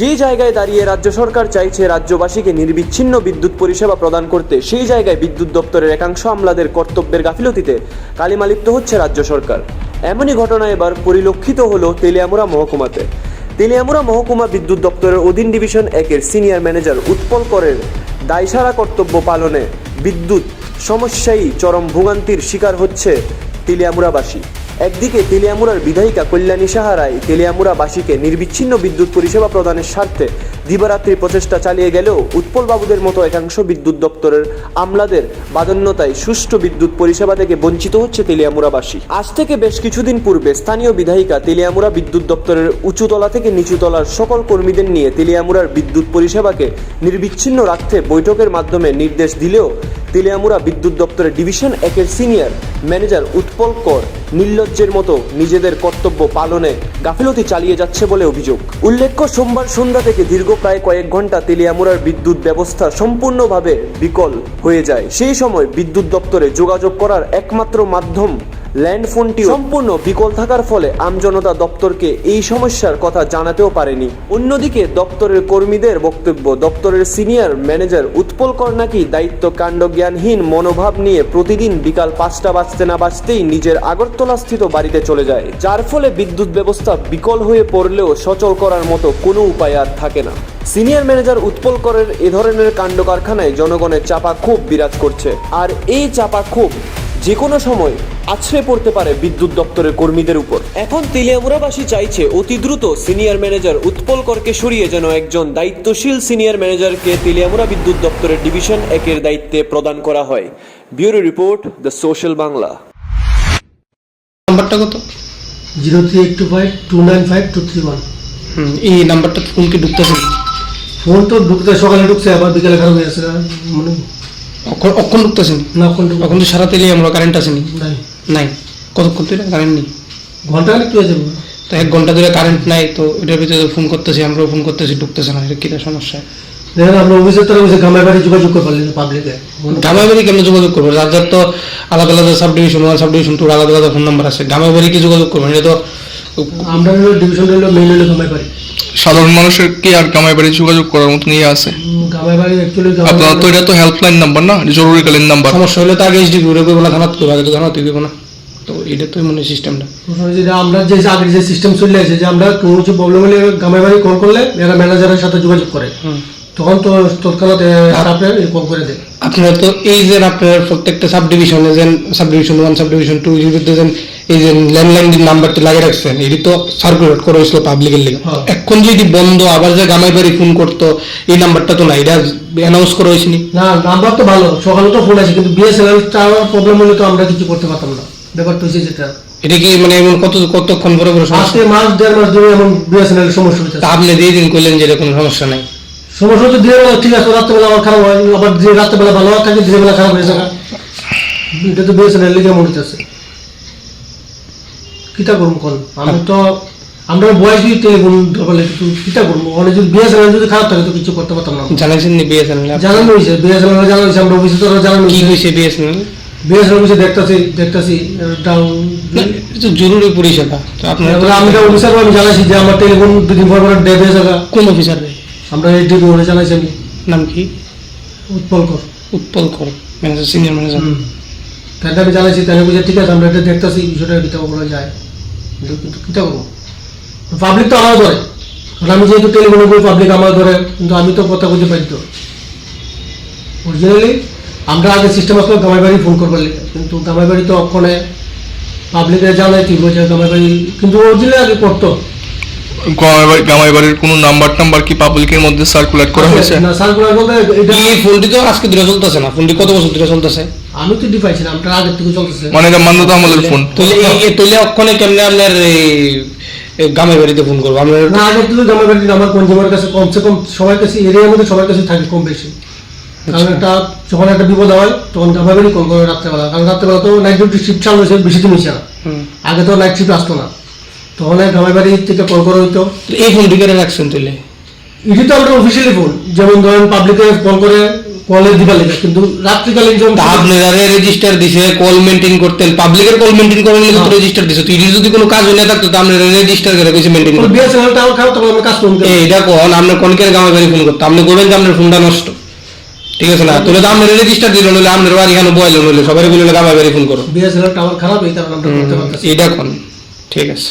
যে জায়গায় দাঁড়িয়ে রাজ্য সরকার চাইছে রাজ্যবাসীকে নির্বিচ্ছিন্ন বিদ্যুৎ পরিষেবা প্রদান করতে, সেই জায়গায় বিদ্যুৎ দপ্তরের একাংশ আমলাদের কর্তব্যের গাফিলতিতে কালিমালিপ্ত হচ্ছে রাজ্য সরকার। এমনই ঘটনা এবার পরিলক্ষিত হলো তেলিয়ামুরা মহকুমাতে। তেলিয়ামুরা মহকুমা বিদ্যুৎ দপ্তরের অধীন ডিভিশন একের সিনিয়র ম্যানেজার উৎপল করের দায়সারা কর্তব্য পালনে বিদ্যুৎ সমস্যায় চরম ভোগান্তির শিকার হচ্ছে তেলিয়ামুড়াবাসী। একদিকে তেলিয়ামুড়ার বিধায়িকা কল্যাণী সাহারায় তেলিয়ামুড়াবাসীকে নির্বিচ্ছিন্ন বিদ্যুৎ পরিষেবা প্রদানের স্বার্থে দিবারাত্রি প্রচেষ্টা চালিয়ে গেলেও উৎপল বাবুদের মতো একাংশ বিদ্যুৎ দপ্তরের আমলাদের বাদন্যতায় সুষ্ঠু বিদ্যুৎ পরিষেবা থেকে বঞ্চিত হচ্ছে তেলিয়ামুড়াবাসী। আজ থেকে বেশ কিছুদিন পূর্বে স্থানীয় বিধায়িকা তেলিয়ামুড়া বিদ্যুৎ দপ্তরের উঁচুতলা থেকে নিচুতলার সকল কর্মীদের নিয়ে তেলিয়ামুড়ার বিদ্যুৎ পরিষেবাকে নির্বিচ্ছিন্ন রাখতে বৈঠকের মাধ্যমে নির্দেশ দিলেও তেলিয়ামুড়া বিদ্যুৎ দপ্তরের ডিভিশন একের সিনিয়র ম্যানেজার উৎপল কর নির্লজ্জের মতো নিজেদের কর্তব্য পালনে গাফিলতি চালিয়ে যাচ্ছে বলে অভিযোগ। উল্লেখ্য, সোমবার সন্ধ্যা থেকে দীর্ঘ প্রায় কয়েক ঘণ্টা তেলিয়ামুড়ার বিদ্যুৎ ব্যবস্থা সম্পূর্ণভাবে বিকল হয়ে যায়। সেই সময় বিদ্যুৎ দপ্তরে যোগাযোগ করার একমাত্র মাধ্যম ল্যান্ড ফোনটি সম্পূর্ণ বিকল থাকার ফলে আমজনতা দপ্তরকে এই সমস্যার কথা জানাতেও পারেনি। অন্যদিকে দপ্তরের কর্মীদের বক্তব্য, দপ্তরের সিনিয়র ম্যানেজার উৎপল কর নাকি দায়িত্ব কাণ্ড জ্ঞানহীন মনোভাব নিয়ে প্রতিদিন বিকাল পাঁচটা বাজতে না বাজতেই নিজের আগরতলাস্থিত বাড়িতে চলে যায়। যার ফলে বিদ্যুৎ ব্যবস্থা বিকল হয়ে পড়লেও সচল করার মতো কোনো উপায় আর থাকে না। সিনিয়র ম্যানেজার উৎপল করের এ ধরনের কাণ্ড কারখানায় জনগণের চাপা ক্ষোভ বিরাজ করছে। আর এই চাপা ক্ষোভ যে কোনো সময় আছড়ে পড়তে পারে বিদ্যুৎ দপ্তরের কর্মীদের উপর। এখন তেলিয়ামুড়াবাসী চাইছে অতি দ্রুত সিনিয়র ম্যানেজার উৎপল করকে সরিয়ে যেন একজন দায়িত্বশীল সিনিয়র ম্যানেজারকে তেলিয়ামুড়া বিদ্যুৎ দপ্তরের ডিভিশন একের দায়িত্বে প্রদান করা হয়। Bureau report the social Bangla. নাম্বারটা কত? Zero three eight two five two nine five two three one. হুম এই নাম্বারটা ফোন কি ঢুকতেছে ফোন তো ঢুকতে সকালে ঢুকছে আবার বিকালে খারাপ হয়ে আসছে মানে অক্ষণ অক্ষণ ঢুকতেছে না ঢুক এখন তো সারা তেলে আমরা কারেন্ট আসেনি নাই। নাই। কতক্ষণ ধরে কারেন্ট নেই? ঘণ্টা কি হয়েছে তো এক ঘণ্টা ধরে কারেন্ট নাই তো এটার ভিতরে ফোন করতেছি আমরাও ফোন করতেছি ঢুকতেছে না এটা কিটা সমস্যা? দেখেন আমরা অফিসের তরফে বসে গ্রামের বাড়ি যোগাযোগ করে পারলেন পাবলিকে গ্রামের বাড়ি কেমন যোগাযোগ করব? যাদের তো আলাদা আলাদা sub division one sub division two আলাদা আলাদা ফোন নাম্বার আছে। গ্রামের বাড়ি কি যোগাযোগ করব? এটা তো আমরা ডিভিশন হলো মেইন হলো গ্রামের বাড়ি। সাধারণ মানুষের কি আর কামাই বাড়ি যোগাযোগ করার মতন ইয়ে আছে? উম, বাড়ি অ্যাকচুয়ালি আপনার তো এটা তো হেল্পলাইন নাম্বার না? জরুরিকালীন নাম্বার সমস্যা হলে তো আগে ঘুরে ওরে না থানাত করব আগে তো থানাতে দিব না। তো এটা তো মানে সিস্টেমটা যেটা আমরা যে আগের যে সিস্টেম চলে আছে যে আমরা কোনো কিছু প্রবলেম হলে গ্রামের বাড়ি কল করলে এরা ম্যানেজারের সাথে যোগাযোগ করে। তখন তো তৎক্ষণাৎ আপনার কল করে দেয়। আপনার তো এই যে আপনার প্রত্যেকটা সাব ডিভিশনে যেন sub division one sub division two এর ভিতরে যেন এই যে ল্যান্ডলাইন নাম্বারটা লাগিয়ে রাখছেন এটি তো সার্কুলেট করা হয়েছিল পাবলিকের লিগে। হ্যাঁ। এখন যদি বন্ধ আবার যে গামাই বাড়ি ফোন করতো এই নাম্বারটা তো না এটা অ্যানাউন্স করা হয়েছিল না নাম্বার তো ভালো সকালে তো ফোন আছে কিন্তু বিএসএনএল প্রবলেম হলে তো আমরা কিছু করতে পারতাম না। ব্যাপারটা হচ্ছে যেটা। এটা কি মানে এমন কত কতক্ষণ পরে পরে সমস্যা? মাস দেড় মাস ধরে এমন বিএসএনএল সমস্যা হচ্ছে। আপনি দিয়ে দিন করলেন যে এটা কোনো সমস্যা নাই। সমস্যা হচ্ছে দিনের বেলা ঠিক আছে রাত্রেবেলা আমার খারাপ হয় আবার যে- রাত্রেবেলা ভালো থাকে দিনের বেলা খারাপ হয়ে যায় এটা তো বিএসএনএল লিগে মনে হচ্ছে কিতা করব কোন? আমি তো আমরা বয়স দিয়ে টেলিফোন দরকার কিন্তু কিতা করব? অনেক যদি বিএসএনএল যদি খারাপ থাকে তো কিছু করতে পারতাম না জানাইছেন নি বিএসএনএল? জানানো হয়েছে বিএসএনএল জানানো হয়েছে আমরা অফিসে তো জানানো কি হয়েছে বিএসএনএল? বিএসএনএল দেখতেছি দেখতেছি ডাউন জরুরি পরিষেবা তো আপনার এবার আমি তো অফিসার আমি জানাইছি যে আমার টেলিফোন দুদিন পর পর যাবে। কোন অফিসার আমরা এই ডিবি ওরে জানাইছি আমি নাম কি? উৎপল কর। উৎপল কর ম্যানেজার সিনিয়র ম্যানেজার তাহলে আমি জানাইছি তাহলে বুঝে ঠিক আছে আমরা এটা দেখতেছি বিষয়টা কিতাব করা যায়। কিন্তু কিতা করব পাবলিক তো আমার ধরে। কারণ আমি যেহেতু টেলিফোনে বই পাবলিক আমার ধরে কিন্তু আমি তো কথা বুঝতে পারি তো। অরিজিনালি আমরা আগে সিস্টেম আসলে গামাই বাড়ি ফোন করবার লিগে। কিন্তু গামাই বাড়ি তো অক্ষণে পাবলিকে জানাই ঠিক হয়েছে গামাই বাড়ি কিন্তু অরিজিনালি আগে করতো। বাড়ির কোনো নাম্বার টাম্বার কি পাবলিকের মধ্যে সার্কুলেট করা হয়েছে? না সার্কুলার বলতে এটা এই ফোনটি তো আজকে ধরে চলতেছে না। ফোনটি কত বছর ধরে চলতেছে? আমি তো না আগের থেকে চলতেছে। মানে এটা মান্যতা আমলের ফোন। তাহলে এই- তাহলে অক্ষণে কেমনে আপনার গ্রামের বাড়িতে ফোন করব? না আগের থেকে গামাই বাড়ি আমার কনজিউমার কাছে কমসে কম সবার কাছে এরিয়ার মধ্যে সবার কাছে থাকে কম বেশি। কারণ একটা যখন একটা বিপদ হয় তখন গামাই বাড়ি কল করে রাত্রেবেলা। কারণ রাত্রেবেলা তো নাইট ডিউটি শিফট চালু হয়েছে বেশি দিন হয়েছে। না আগে তো নাইট শিফট আসতো না। তখন এই গামাই বাড়ি থেকে কল করা হইতো। এই ফোনটি করে রাখছেন তাহলে। এটি তো আমরা অফিসিয়ালি ফোন যেমন ধরেন পাবলিকে কল করে কলে দিবা লেগে কিন্তু রাত্রিকালীন যেমন তা আপনারা রেজিস্টার দিছে কল মেনটেন করতেন। পাবলিকের কল মেনটেন করার জন্য তো রেজিস্টার দিছে। তো এটির যদি কোনো কাজ হয়ে না থাকতো তো আপনারা রেজিস্টার করে কইছে মেনটেন করতে। বিএসএনএল টাওয়ার খারাপ তখন আমরা কাজ করুন এইটা কোন? আপনার কনকের গামে বাড়ি ফোন করতে আপনি করবেন যে আপনার ফোনটা নষ্ট। ঠিক আছে না? তোলে তো আপনার রেজিস্টার দিল নইলে আপনার বাড়ি এখানে বয়ল নইলে সবাই বলে গামে বাড়ি ফোন করো। বিএসএনএল টাওয়ার খারাপ কারণে আমরা করতে পারতেছি এইটা কোন? ঠিক আছে।